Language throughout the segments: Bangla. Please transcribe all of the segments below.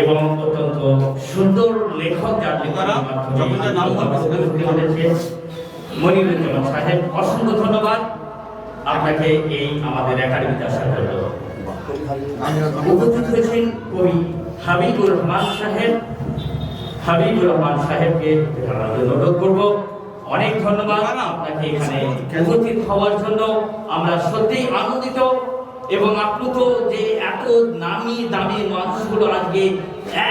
এবং অত্যন্ত সুন্দর লেখক মনিরুজ্জামান সাহেব অসংখ্য ধন্যবাদ। আপনাকে এই আমাদের একাডেমিতে আসার জন্য। উপস্থিত হয়েছেন কবি হাবিবুর রহমান সাহেব। হাবিবুর রহমান সাহেবকে অনুরোধ করব। অনেক ধন্যবাদ আপনাকে এখানে উপস্থিত হওয়ার জন্য। আমরা সত্যিই আনন্দিত। এবং আপ্লুত যে এত নামি দামি মানুষগুলো আজকে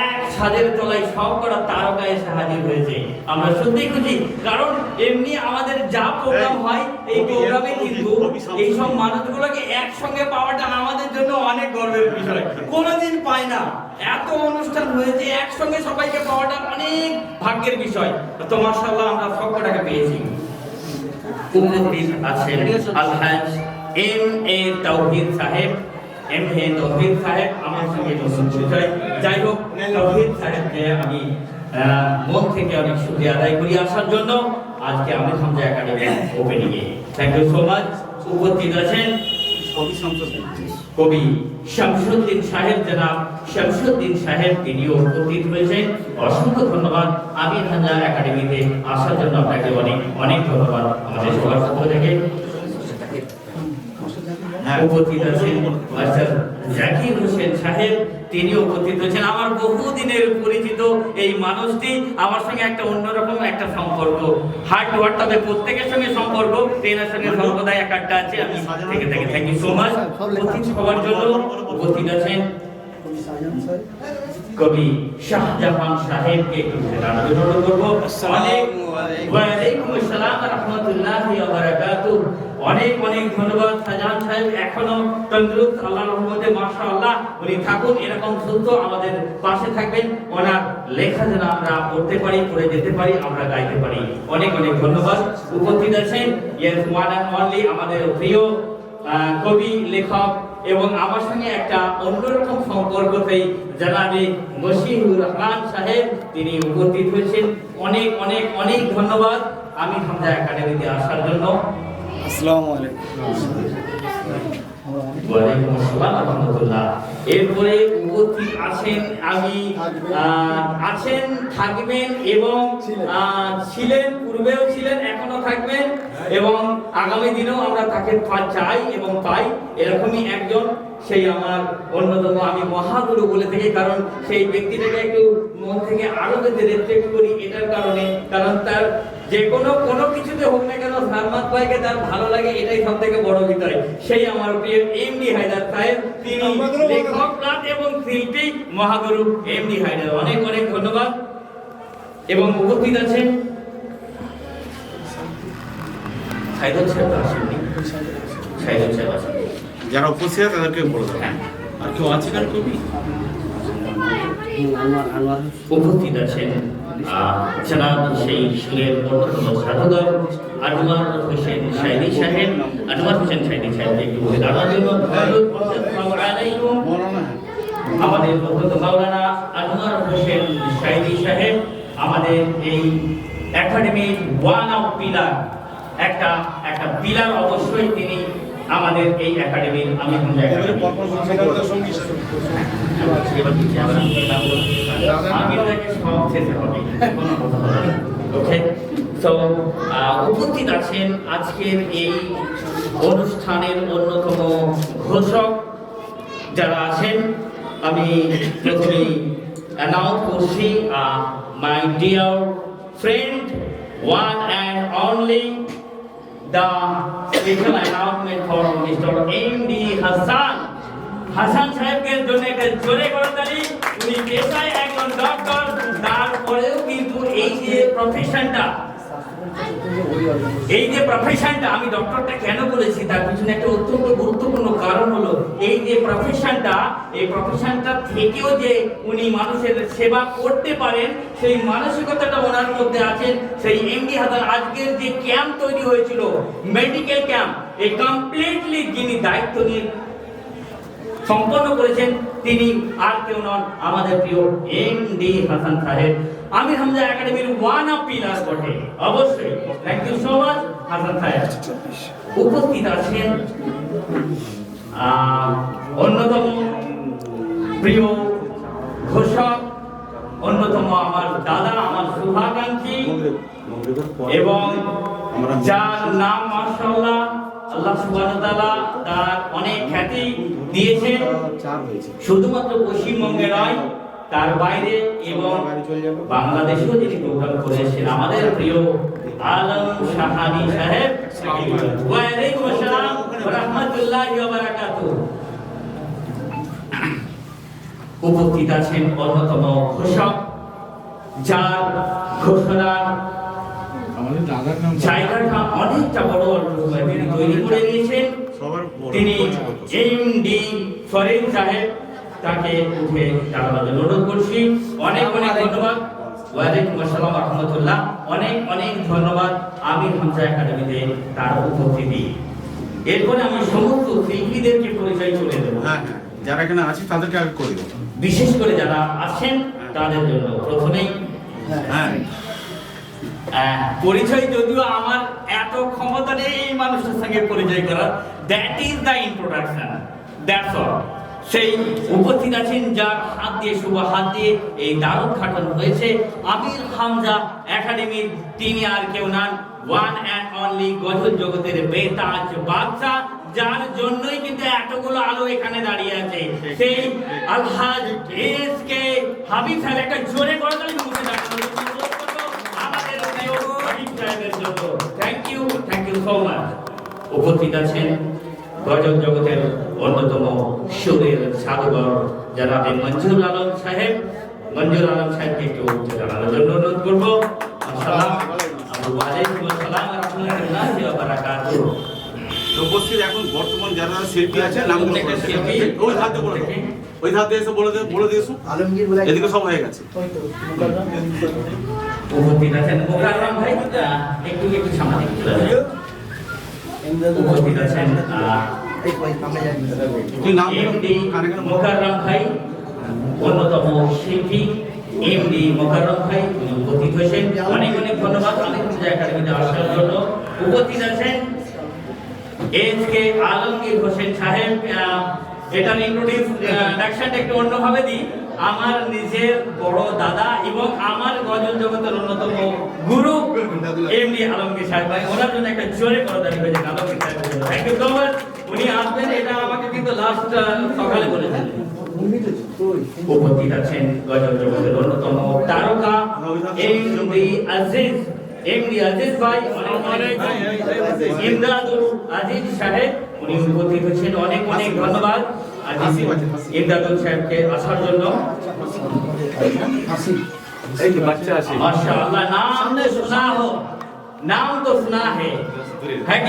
এক ছাদের তলায় সব করা তারকা এসে হাজির হয়েছে। আমরা সত্যিই খুশি কারণ এমনি আমাদের যা প্রোগ্রাম হয় এই প্রোগ্রামে কিন্তু এইসব মানুষগুলোকে একসঙ্গে পাওয়াটা আমাদের জন্য অনেক গর্বের বিষয়। কোনোদিন পাই না। এত অনুষ্ঠান হয়েছে একসঙ্গে সবাইকে পাওয়াটা অনেক ভাগ্যের বিষয়। তো মাশাআল্লাহ আমরা সবকটাকে পেয়েছি। উপস্থিত আছেন আলহাজ এম এ তৌহিদ সাহেব, এম এ তৌহিদ সাহেব, আমার সঙ্গে নতুন পরিচয় যাই হোক, তৌহিদ সাহেবকে আমি মন থেকে অনেক শুক্রিয়া আদায় করি আসার জন্য। আজকে আমি হামজা একাডেমি ওপেনিং এ। থ্যাংক ইউ সো মাচ উপস্থিত আছেন কবি সংসদ কবি শামসুদ্দিন সাহেব, জনাব শামসুদ্দিন সাহেব, তিনিও উপস্থিত হয়েছেন অসংখ্য ধন্যবাদ আমি হাজা একাডেমিতে আসার জন্য। আপনাকে অনেক অনেক ধন্যবাদ। আমাদের সবার পক্ষ থেকে। উপস্থিত আছেন মাস্টার জাকির হোসেন সাহেব তিনি উপস্থিত হয়েছেন। আমার বহুদিনের পরিচিত এই মানুষটি আমার সঙ্গে একটা অন্যরকম একটা সম্পর্ক। হার্ট হার্ট তবে প্রত্যেকের সঙ্গে সম্পর্ক ট্রেনের সঙ্গে সর্বদাই এক একটা আছে আমি থেকে থেকে। থ্যাংক ইউ সো মাচ উপস্থিত হওয়ার জন্য উপস্থিত আছেন কবি শাহজাহান সাহেবকে একটু অনুরোধ করব। অনেক আমাদের পাশে থাকবেন। ওনার লেখা যেন আমরা পড়তে পারি, পড়ে যেতে পারি, আমরা গাইতে পারি। অনেক অনেক ধন্যবাদ। উপস্থিত আছেন আমাদের প্রিয় কবি, লেখক এবং আমার সঙ্গে একটা অন্যরকম সম্পর্ক সেই জানাবে মশিহুর রহমান সাহেব। তিনি উপস্থিত হয়েছেন। অনেক অনেক অনেক ধন্যবাদ আমি হামজা একাডেমিতে আসার জন্য। আসসালামু আলাইকুম। ওয়ালাইকুম আসসালাম রহমতুল্লাহ। আছেন আমি আছেন থাকবেন এবং ছিলেন। পূর্বেও ছিলেন এখনও থাকবেন এবং আগামী দিনেও আমরা তাকে চাই এবং পাই। এরকমই একজন সেই আমার অন্যতম আমি মহাগুরু বলে থাকি কারণ সেই ব্যক্তিটাকে একটু মন থেকে আরও বেশি রেসপেক্ট করি এটার কারণে। কারণ তার যে কোনো কোনো কিছুতে হোক না কেন সারমাত ভাইকে তার ভালো লাগে এটাই সব থেকে বড় বিষয় সেই আমার প্রিয় এমডি হায়দার সাহেব তিনি লেখক এবং শিল্পী মহাগুরু এমডি হায়দার। অনেক অনেক ধন্যবাদ। এবং উপস্থিত আছেন সাইদুল সাহেব আসেননি। সাইদুল সাহেব আসেননি। যারা উপস্থিত আছে তাদেরকে বলে দেবো হ্যাঁ। আর কেউ আছে কার কবি উপস্থিত আছেন জনাব সেই সুরের অন্যতম সাধুদর আনোয়ার হোসেন সাইদি সাহেব আনোয়ার হোসেন সাইদি সাহেব একটু বলে আমাদের অত্যন্ত মাওলানা আনোয়ার হোসেন সাইদি সাহেব, আমাদের এই একাডেমির ওয়ান অফ পিলার, একটা একটা পিলার অবশ্যই তিনি আমাদের এই একাডেমির আমি একাডেমি এবার কি আমরা আমি তাকে সব শেষে হবে কোনো কথা ওকে তো উপস্থিত আছেন আজকের এই অনুষ্ঠানের অন্যতম ঘোষক যারা আছেন আমি প্রথমেই অ্যানাউন্স করছি my dear friend one and only the special announcement for Mr. M.D. Hasan Hasan সাহেবকে জন্য একটা জোরে করতালি উনি পেশায় একজন ডক্টর তারপরেও কিন্তু এই যে প্রফেশনটা এই যে প্রফেশনটা আমি ডক্টরটা কেন বলেছি, তার পিছনে একটা অত্যন্ত গুরুত্বপূর্ণ কারণ হলো, এই যে প্রফেশনটা এই প্রফেশনটা থেকেও যে উনি মানুষের সেবা করতে পারেন, সেই মানসিকতাটা ওনার মধ্যে আছেন, সেই এমডি হাসান আজকের যে ক্যাম্প তৈরি হয়েছিল মেডিকেল ক্যাম্প এই কমপ্লিটলি যিনি দায়িত্ব নিয়ে সম্পন্ন করেছেন, তিনি আর কেউ নন আমাদের প্রিয় এম ডি হাসান সাহেব। আমি হামজা একাডেমির ওয়ান অফ পিলার বটে অবশ্যই। Thank you so much Hasan সাহেব উপস্থিত আছেন অন্যতম প্রিয় ঘোষক অন্যতম আমার দাদা আমার শুভাকাঙ্ক্ষী এবং যার নাম মাশাআল্লাহ আল্লাহ তাআলা তার অনেক খ্যাতি দিয়েছেন। শুধুমাত্র পশ্চিমবঙ্গে নয় তার বাইরে এবং বাংলাদেশেও যিনি প্রোগ্রাম করেছেন আমাদের প্রিয় আলম শাহানি সাহেব ওয়ালাইকুম আসসালাম ওয়া রাহমাতুল্লাহি ওয়া বারাকাতুহু উপস্থিত আছেন অন্যতম ঘোষক যার আমাদের জায়গাটা অনেকটা বড় তিনি তৈরি করে নিয়েছেন তিনি এম ডি ফরিদ সাহেব তাকে উঠে দাঁড়ানোর জন্য অনুরোধ করছি। অনেক অনেক ধন্যবাদ। ওয়ালাইকুম আসসালাম রহমতুল্লাহ। অনেক অনেক ধন্যবাদ আমির হামজা একাডেমিতে তার উপস্থিতি। এরপরে আমি সমস্ত শিল্পীদেরকে পরিচয় চলে দেবো। হ্যাঁ হ্যাঁ। যারা এখানে আছে তাদেরকে আগে করে দেবো। বিশেষ করে যারা আছেন তাদের জন্য প্রথমেই হ্যাঁ। পরিচয় যদিও আমার এত ক্ষমতা নেই এই মানুষের সঙ্গে পরিচয় করার। That is the introduction that's all সেই উপস্থিত আছেন যার হাত দিয়ে, শুভ হাত দিয়ে এই দারুণ খাটানো হয়েছে। আমির হামজা একাডেমির তিনি আর কেউ নান ওয়ান অ্যান্ড অনলি গজল জগতের বেতাজ বাদশা যার জন্যই কিন্তু এতগুলো আলো এখানে দাঁড়িয়ে আছে। সেই আলহাজ এস কে হাবিব সাহেব একটা জোরে তালি মুখে আমাদের thank you thank you so much উপস্থিত আছেন গজল জগতের অন্যতম সুরের সাধুগর যারা মঞ্জুর আলম সাহেব মঞ্জুর আলম সাহেবকে একটু দাঁড়ানোর জন্য অনুরোধ করব। আসসালাম ওয়ালাইকুম আসসালাম রহমতুল্লাহি ওয়া বারাকাতুহু। তো উপস্থিত এখন বর্তমান যারা শিল্পী আছে নামগুলো প্রত্যেকটা বলে। শিল্পী। দেন। ওই হাতে বলে। ওই হাতে এসে বলে দে বলে দিয়েছ? এদিকে সব হয়ে গেছে। উপস্থিত আছেন ভাই একটু একটু যান। উপস্থিত আছেন। মোকাররম ভাই অন্যতম শিল্পী এমডি মোকাররম ভাই উনি উপস্থিত হয়েছেন। অনেক অনেক ধন্যবাদ। অনেক পূজা একাডেমিতে আসার জন্য উপস্থিত আছেন এস কে আলমগীর হোসেন সাহেব। আহ, এটার ইন্ট্রোডিউশনটা একটু অন্যভাবে দিই। আমার নিজের বড় দাদা এবং আমার গজল জগতের অন্যতম গুরু এমডি আলমগীর সাহেব ভাই, ওনার জন্য একটা জোরে করে দাঁড়িয়ে হয়েছে আলমগীর জন্য। থ্যাংক ইউ সো মাচ উনি আসবেন, এটা আমাকে কিন্তু লাস্ট সকালে বলেছেন। উপস্থিত আছেন গজল জগতের অন্যতম তারকা এমডি আজিজ এমডি আজিজ ভাই আজিজ সাহেব, উনি উপস্থিত অনেক অনেক ধন্যবাদ। ইমদাদুল সাহেবকে আসার জন্য। হ্যাঁ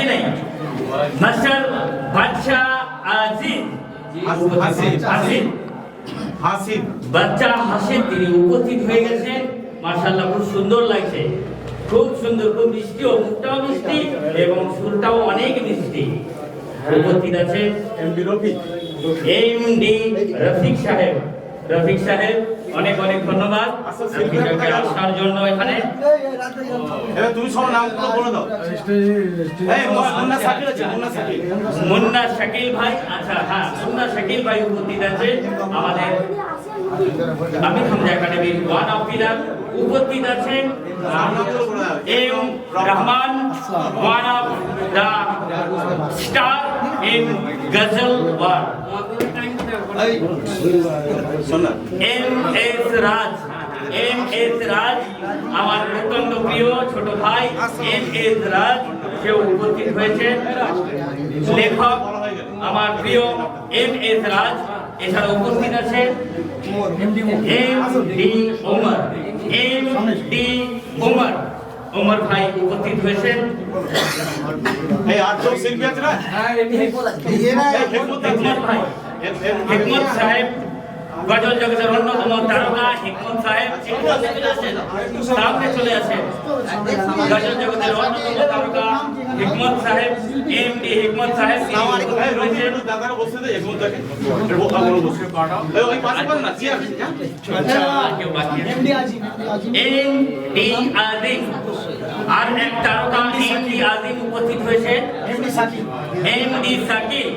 তিনি উপস্থিত হয়ে গেছেন। মাশাআল্লাহ খুব সুন্দর লাগছে। খুব সুন্দর খুব মিষ্টি ও মুখটাও মিষ্টি এবং সুরটাও অনেক মিষ্টি। উপস্থিত আছে এমবি এমডি রফিক সাহেব। রফিক সাহেব অনেক অনেক ধন্যবাদ। রফিককে আসার জন্য এখানে। তুমি সব নামগুলো বলে দাও। মুন্না সাকিল আছে মুন্না সাকিল মুন্না শাকিল ভাই আচ্ছা হ্যাঁ মুন্না শাকিল ভাই উপস্থিত আছে আমাদের আমি হামজা একাডেমির ওয়ান অফ পিলার উপস্থিত আছেন। M Rahman one of the star শোন না M S Raj M S Raj আমার অত্যন্ত প্রিয় ছোট ভাই এম এস রাজ সে উপস্থিত হয়েছেন। লেখক আমার প্রিয় এম এস রাজ এছাড়া উপস্থিত আছে M D Omar M D Omar Omar ভাই উপস্থিত হয়েছেন এই আটজন শিল্পী আছে না এই হেকমত আছে হেকমত ভাই হেকমত সাহেব গজল জগতের অন্যতম তারকা হেকমত সাহেব চলে আসেন সামনে চলে আসেন গজল জগতের অন্যতম তারকা হেকমত সাহেব এম ডি হেকমত সাহেব? এমডি এম ডি আজিম আর এক তারকা এম ডি আজিম উপস্থিত হয়েছে। MD Sakib. M D Sakib.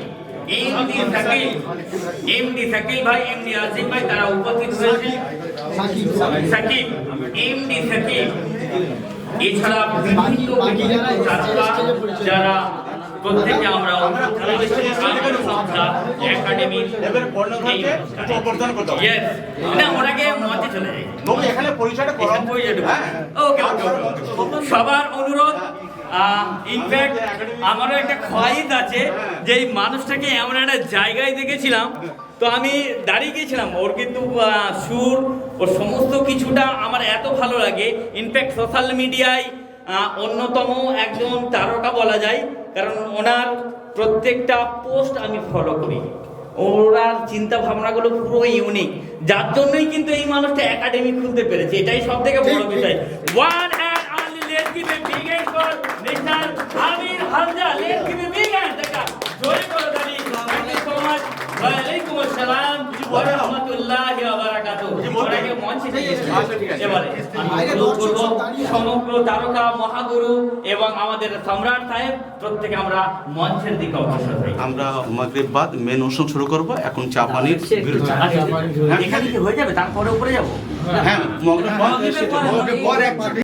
M D Sakib M ভাই এম ডি ভাই তারা উপস্থিত হয়েছে। সাকিব। সাকিব এমডি সাকিব। এছাড়া বিভিন্ন যারা প্রত্যেকে আমরা। সবার অনুরোধ ইনফ্যাক্ট আমারও একটা খোয়াইদ আছে যে এই মানুষটাকে এমন একটা জায়গায় দেখেছিলাম তো আমি দাঁড়িয়ে গিয়েছিলাম। ওর কিন্তু সুর ওর সমস্ত কিছুটা আমার এত ভালো লাগে। ইনফ্যাক্ট সোশ্যাল মিডিয়ায় অন্যতম একজন তারকা বলা যায় কারণ ওনার প্রত্যেকটা পোস্ট আমি ফলো করি। ওনার চিন্তা ভাবনাগুলো পুরো ইউনিক যার জন্যই কিন্তু এই মানুষটা একাডেমি খুলতে পেরেছে। এটাই সব থেকে বড় বিষয়। One and only let's give a big hand for mister Amir Hamza let's give a big hand দেখা জোরে করে দাঁড়ি থ্যাংক ইউ সো মাচ ওয়ালাইকুম আসসালাম ওয়া রাহমাতুল্লাহি ওয়া বারাকাতুহু মঞ্চে এবারে আমি অনুরোধ করব সমগ্র তারকা মহাগুরু এবং আমাদের সম্রাট সাহেব প্রত্যেকে আমরা মঞ্চের দিকে অগ্রসর হই। আমরা মাগরিব বাদ মেন অনুষ্ঠান শুরু করব এখন চা পানির বিরতি। আচ্ছা, এখানে কি হয়ে যাবে তারপরে উপরে যাব? হ্যাঁ মাগরিব পরে